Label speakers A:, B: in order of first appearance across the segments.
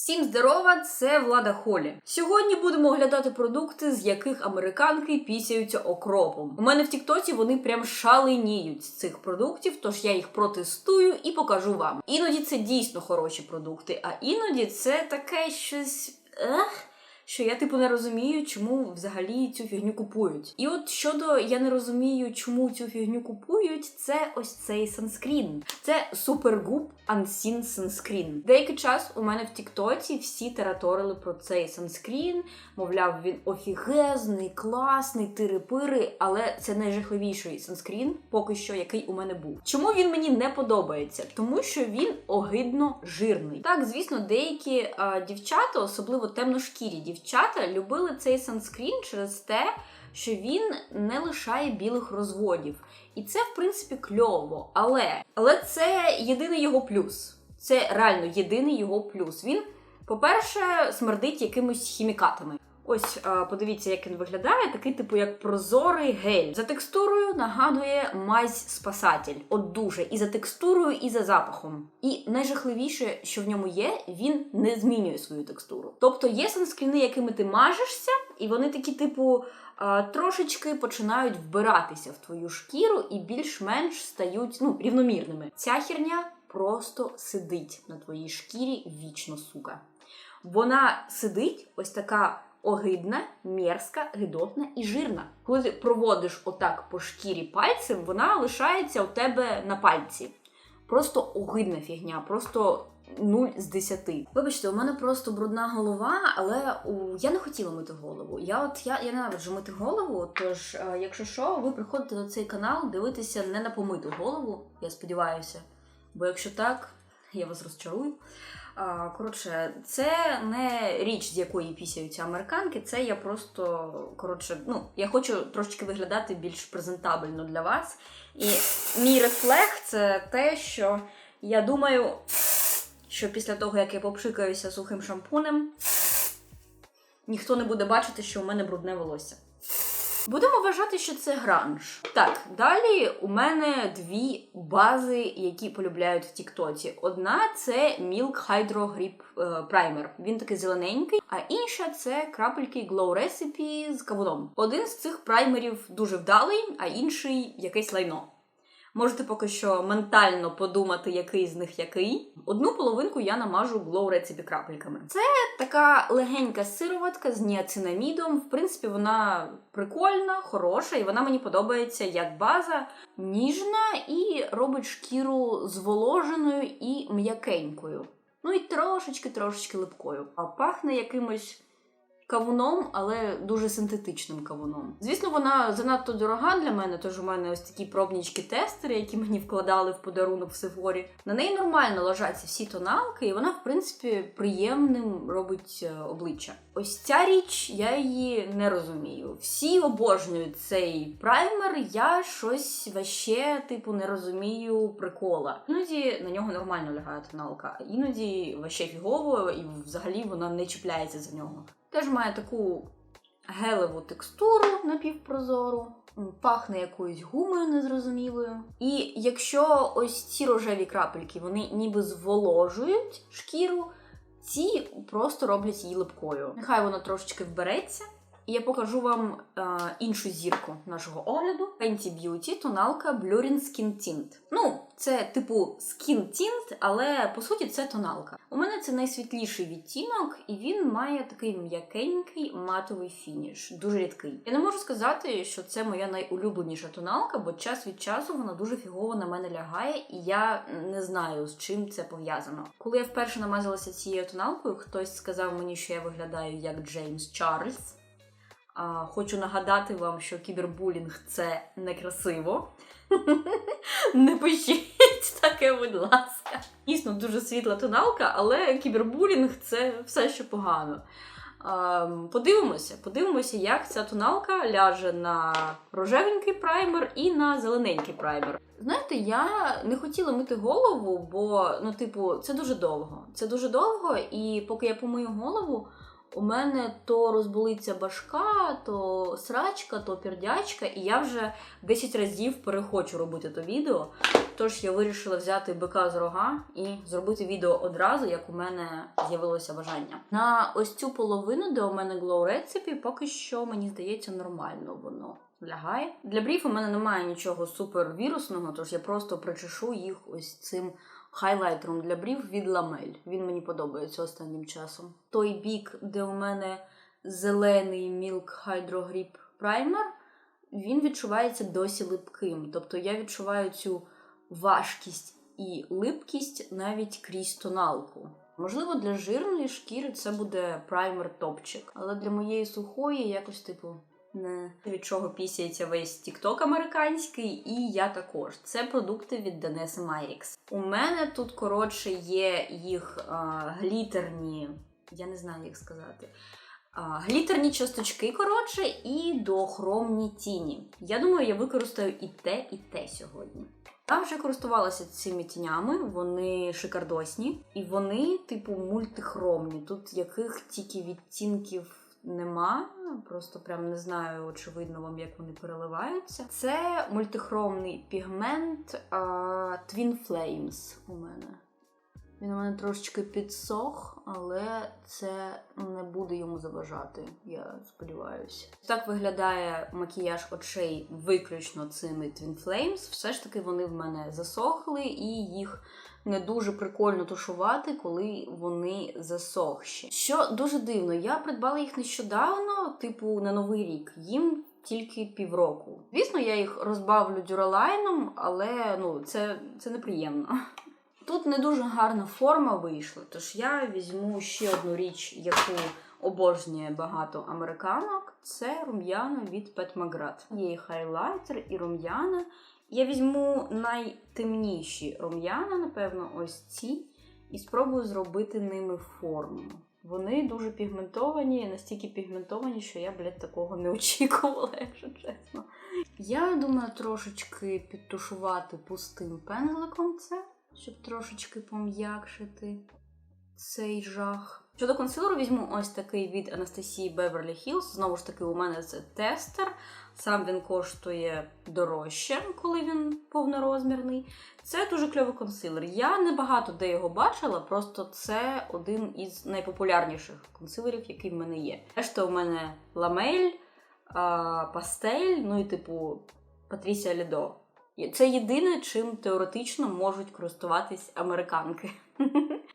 A: Всім здорова, це Влада Холі. Сьогодні будемо оглядати продукти, з яких американки пісяються окропом. У мене в Тіктоці вони прям шаленіють з цих продуктів, тож я їх протестую і покажу вам. Іноді це дійсно хороші продукти, а іноді це таке щось. Ех. Що я типу не розумію, чому взагалі цю фігню купують. І от щодо я не розумію, чому цю фігню купують, це ось цей санскрін. Це Supergoop Unseen Sunscreen. Деякий час у мене в Тіктоці всі тараторили про цей санскрін. Мовляв, він офігезний, класний, тири-пири, але це найжахливіший санскрін, поки що, який у мене був. Чому він мені не подобається? Тому що він огидно жирний. Так, звісно, деякі а, дівчата, особливо темношкірі дівчата, любили цей санскрін через те, що він не лишає білих розводів. І це, в принципі, кльово. Але, але це єдиний його плюс. Це реально єдиний його плюс. Він, по-перше, смердить якимись хімікатами. Ось подивіться, як він виглядає, такий, типу, як прозорий гель. За текстурою нагадує мазь спасатель. От дуже. І за текстурою, і за запахом. І найжахливіше, що в ньому є, він не змінює свою текстуру. Тобто є санскріни, якими ти мажешся, і вони такі, типу. Трошечки починають вбиратися в твою шкіру і більш-менш стають ну, рівномірними. Ця херня просто сидить на твоїй шкірі вічно, сука. Вона сидить ось така огидна, мерзка, гидотна і жирна. Коли ти проводиш отак по шкірі пальцем, вона лишається у тебе на пальці. Просто огидна фігня, просто 0 з 10. Вибачте, у мене просто брудна голова, але у... я не хотіла мити голову. Я от я, я ненавиджу мити голову. Тож, е, якщо що, ви приходите на цей канал дивитися не на помиту голову, я сподіваюся. Бо якщо так, я вас розчарую. Коротше, це не річ, з якої пісяються американки. Це я просто коротше, ну я хочу трошечки виглядати більш презентабельно для вас. І мій рефлекс це те, що я думаю, що після того, як я попшикаюся сухим шампунем, ніхто не буде бачити, що у мене брудне волосся. Будемо вважати, що це гранж. Так, далі у мене дві бази, які полюбляють в Тіктоці. Одна це Milk Hydro Grip е, Primer. Він такий зелененький, а інша це крапельки Glow Recipe з кавуном. Один з цих праймерів дуже вдалий, а інший якесь лайно. Можете поки що ментально подумати, який з них який. Одну половинку я намажу Glow Recipe крапельками. Це така легенька сироватка з ніацинамідом. В принципі, вона прикольна, хороша, і вона мені подобається як база, ніжна і робить шкіру зволоженою і м'якенькою. Ну і трошечки-трошечки липкою. А пахне якимось кавуном, але дуже синтетичним кавуном. Звісно, вона занадто дорога для мене, тож у мене ось такі пробнічки-тестери, які мені вкладали в подарунок в Сефорі. На неї нормально ложаться всі тоналки, і вона, в принципі, приємним робить е, обличчя. Ось ця річ, я її не розумію. Всі обожнюють цей праймер, я щось ваще, типу, не розумію прикола. Іноді на нього нормально лягає тоналка, іноді ваще фігово, і взагалі вона не чіпляється за нього. Теж має таку гелеву текстуру напівпрозору, пахне якоюсь гумою незрозумілою. І якщо ось ці рожеві крапельки вони ніби зволожують шкіру, ці просто роблять її липкою. Нехай воно трошечки вбереться. І я покажу вам е, іншу зірку нашого огляду. Fenty Beauty тоналка Blurring Skin Tint. Ну, це типу Skin Tint, але по суті це тоналка. У мене це найсвітліший відтінок, і він має такий м'якенький матовий фініш, дуже рідкий. Я не можу сказати, що це моя найулюбленіша тоналка, бо час від часу вона дуже фігово на мене лягає, і я не знаю, з чим це пов'язано. Коли я вперше намазалася цією тоналкою, хтось сказав мені, що я виглядаю як Джеймс Чарльз. Хочу нагадати вам, що кібербулінг це некрасиво. Не пишіть таке, будь ласка. Дійсно, дуже світла тоналка, але кібербулінг це все, що погано. Подивимося, подивимося, як ця тоналка ляже на рожевенький праймер і на зелененький праймер. Знаєте, я не хотіла мити голову, бо, ну, типу, це дуже довго. Це дуже довго, і поки я помию голову, у мене то розболиться башка, то срачка, то пердячка, і я вже 10 разів перехочу робити то відео. Тож я вирішила взяти бика з рога і зробити відео одразу, як у мене з'явилося бажання. На ось цю половину, де у мене Glow Recipe, поки що мені здається нормально воно лягає. Для брів у мене немає нічого супервірусного, тож я просто причешу їх ось цим хайлайтером для брів від Ламель. Він мені подобається останнім часом. Той бік, де у мене зелений Milk Hydro Grip Primer, він відчувається досі липким. Тобто я відчуваю цю важкість і липкість навіть крізь тоналку. Можливо, для жирної шкіри це буде праймер топчик, але для моєї сухої якось типу. Не від чого пісяється весь тікток американський, і я також. Це продукти від Данеси Майрікс. У мене тут, коротше, є їх а, глітерні, я не знаю, як сказати. А, глітерні часточки, коротше, і дохромні тіні. Я думаю, я використаю і те, і те сьогодні. Я вже користувалася цими тінями, вони шикардосні, і вони, типу, мультихромні. Тут яких тільки відтінків нема. Просто прям не знаю, очевидно вам, як вони переливаються. Це мультихромний пігмент а, Twin Flames у мене. Він у мене трошечки підсох, але це не буде йому заважати, я сподіваюся. Так виглядає макіяж очей виключно цими Twin Flames. Все ж таки вони в мене засохли, і їх не дуже прикольно тушувати, коли вони засохші. Що дуже дивно, я придбала їх нещодавно, типу на новий рік. Їм тільки півроку. Звісно, я їх розбавлю дюралайном, але ну це, це неприємно. Тут не дуже гарна форма вийшла, тож я візьму ще одну річ, яку обожнює багато американок. Це рум'яна від Pet McGrath. Є і хайлайтер, і рум'яна. Я візьму найтемніші рум'яна, напевно, ось ці, і спробую зробити ними форму. Вони дуже пігментовані, настільки пігментовані, що я, блядь, такого не очікувала, якщо чесно. Я думаю, трошечки підтушувати пустим пензликом це, щоб трошечки пом'якшити цей жах. Щодо консилеру візьму ось такий від Анастасії Beverly Hills. Знову ж таки, у мене це тестер. Сам він коштує дорожче, коли він повнорозмірний. Це дуже кльовий консилер. Я не багато де його бачила, просто це один із найпопулярніших консилерів, який в мене є. Решта у мене ламель, пастель, ну і типу Патрісія Лідо. Це єдине, чим теоретично можуть користуватись американки.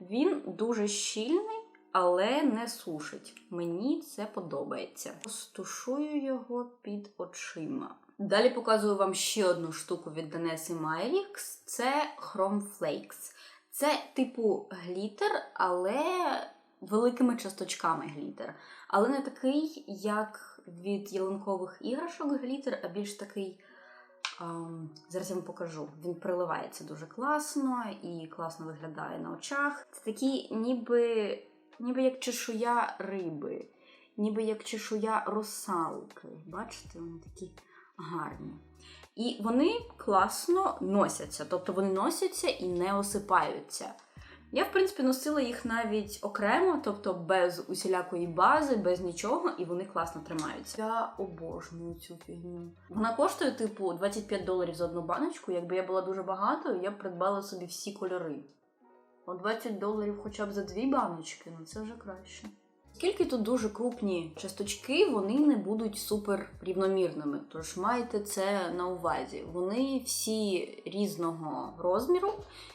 A: Він дуже щільний, але не сушить. Мені це подобається. Стушую його під очима. Далі показую вам ще одну штуку від Данеси Майлікс. Це Chrome Flakes. Це типу глітер, але великими часточками глітер. Але не такий, як від ялинкових іграшок глітер, а більш такий. Um, зараз я вам покажу. Він приливається дуже класно і класно виглядає на очах. Це такі, ніби ніби як чешуя риби, ніби як чешуя русалки. Бачите, вони такі гарні. І вони класно носяться, тобто вони носяться і не осипаються. Я, в принципі, носила їх навіть окремо, тобто без усілякої бази, без нічого, і вони класно тримаються. Я обожнюю цю фігню. Вона коштує, типу, 25 доларів за одну баночку. Якби я була дуже багатою, я б придбала собі всі кольори. О 20 доларів хоча б за дві баночки, ну це вже краще. Оскільки тут дуже крупні часточки, вони не будуть супер рівномірними. Тож майте це на увазі. Вони всі різного розміру,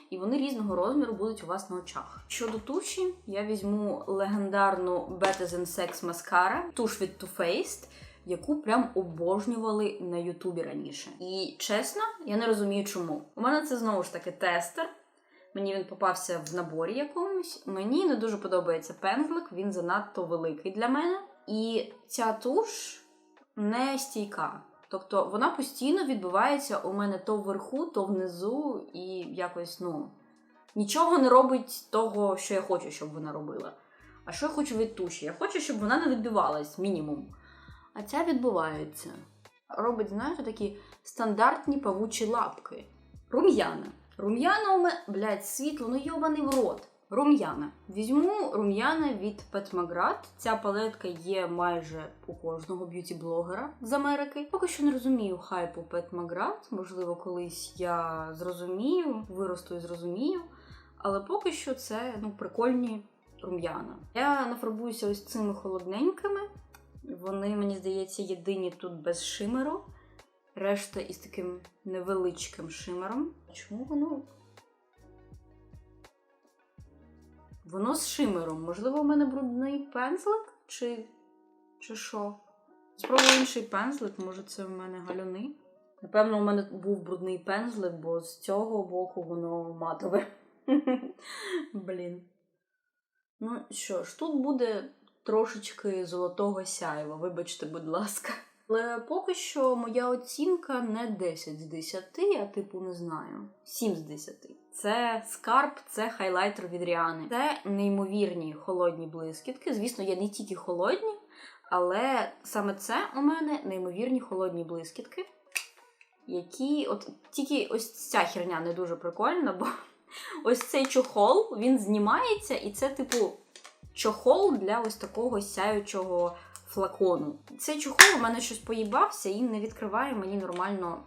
A: і вони різного розміру будуть у вас на очах. Щодо туші, я візьму легендарну Betazin Sex Mascara, туш від Too Faced, яку прям обожнювали на Ютубі раніше. І чесно, я не розумію, чому. У мене це знову ж таки тестер. Мені він попався в наборі якомусь. Мені не дуже подобається пензлик, він занадто великий для мене. І ця туш не стійка. Тобто вона постійно відбувається у мене то вверху, то внизу, і якось, ну, нічого не робить того, що я хочу, щоб вона робила. А що я хочу від туші? Я хочу, щоб вона не відбивалась, мінімум. А ця відбувається. Робить, знаєте, такі стандартні павучі лапки. Рум'яна. Рум'яна у мене, блядь, світло, ну йобаний в рот. Рум'яна. Візьму рум'яна від Petmagrat. Ця палетка є майже у кожного б'юті-блогера з Америки. Поки що не розумію хайпу Petmagrat. Можливо, колись я зрозумію, виросту і зрозумію. Але поки що це ну, прикольні рум'яна. Я нафарбуюся ось цими холодненькими. Вони, мені здається, єдині тут без шимеру. Решта із таким невеличким шимером. Чому воно? Воно з шимером. Можливо, у мене брудний пензлик? Чи. чи що? Спробую інший пензлик, може це в мене галюни. Напевно, у мене був брудний пензлик, бо з цього боку воно матове. Блін. Ну що ж, тут буде трошечки золотого сяйва, вибачте, будь ласка. Але поки що моя оцінка не 10 з 10, а типу не знаю, 7 з 10. Це скарб, це хайлайтер від Ріани. Це неймовірні холодні блискітки. Звісно, є не тільки холодні, але саме це у мене неймовірні холодні блискітки, які от тільки ось ця херня не дуже прикольна, бо ось цей чохол він знімається, і це, типу, чохол для ось такого сяючого флакону. Цей чохол у мене щось поїбався і не відкриває мені нормально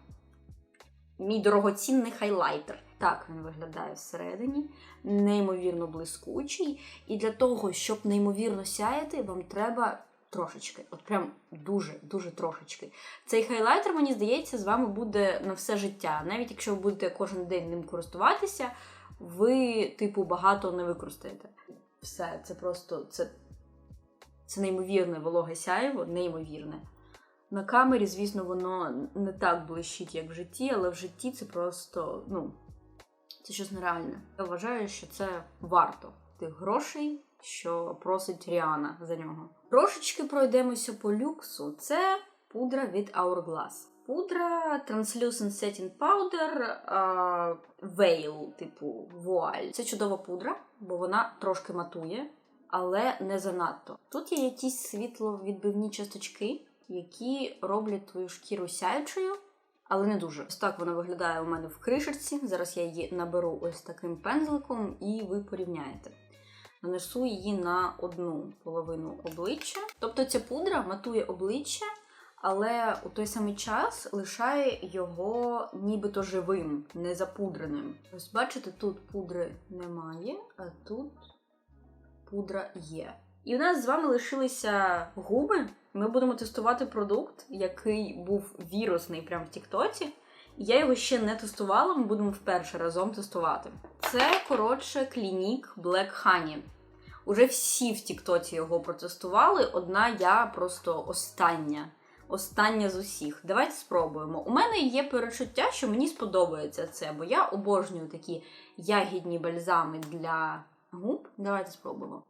A: мій дорогоцінний хайлайтер. Так він виглядає всередині, неймовірно блискучий. І для того, щоб неймовірно сяяти, вам треба трошечки, от прям дуже-дуже трошечки. Цей хайлайтер, мені здається, з вами буде на все життя. Навіть якщо ви будете кожен день ним користуватися, ви, типу, багато не використаєте. Все, це просто це, це неймовірне вологе сяєво, неймовірне. На камері, звісно, воно не так блищить, як в житті, але в житті це просто, ну, це щось нереальне. Я вважаю, що це варто тих грошей, що просить Ріана за нього. Трошечки пройдемося по люксу. Це пудра від Hourglass. Пудра Translucent Setting Powder Veil, типу вуаль. Це чудова пудра, бо вона трошки матує, але не занадто. Тут є якісь світловідбивні часточки, які роблять твою шкіру сяючою, але не дуже. Ось так вона виглядає у мене в кришечці. Зараз я її наберу ось таким пензликом, і ви порівняєте. Нанесу її на одну половину обличчя. Тобто ця пудра матує обличчя, але у той самий час лишає його нібито живим, не запудреним. Ось бачите, тут пудри немає, а тут пудра є. І у нас з вами лишилися губи. Ми будемо тестувати продукт, який був вірусний прямо в Тіктоці. Я його ще не тестувала, ми будемо вперше разом тестувати. Це, коротше, клінік Black Honey. Уже всі в Тіктоці його протестували. Одна я просто остання. Остання з усіх. Давайте спробуємо. У мене є перечуття, що мені сподобається це, бо я обожнюю такі ягідні бальзами для губ. Давайте спробуємо.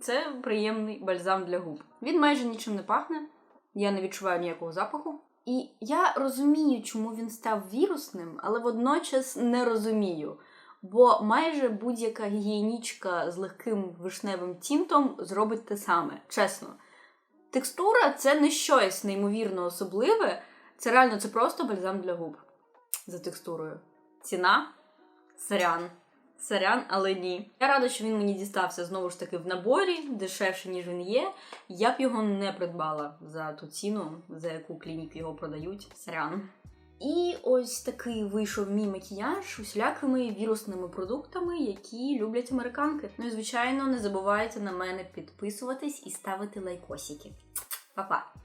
A: Це приємний бальзам для губ. Він майже нічим не пахне, я не відчуваю ніякого запаху. І я розумію, чому він став вірусним, але водночас не розумію. Бо майже будь-яка гігієнічка з легким вишневим тінтом зробить те саме. Чесно. Текстура це не щось неймовірно особливе. Це реально це просто бальзам для губ за текстурою. Ціна сорян. Сорян, але ні. Я рада, що він мені дістався знову ж таки в наборі, дешевше, ніж він є. Я б його не придбала за ту ціну, за яку клініки його продають. Сорян. І ось такий вийшов мій макіяж усілякими вірусними продуктами, які люблять американки. Ну і звичайно, не забувайте на мене підписуватись і ставити лайкосики. Па-па!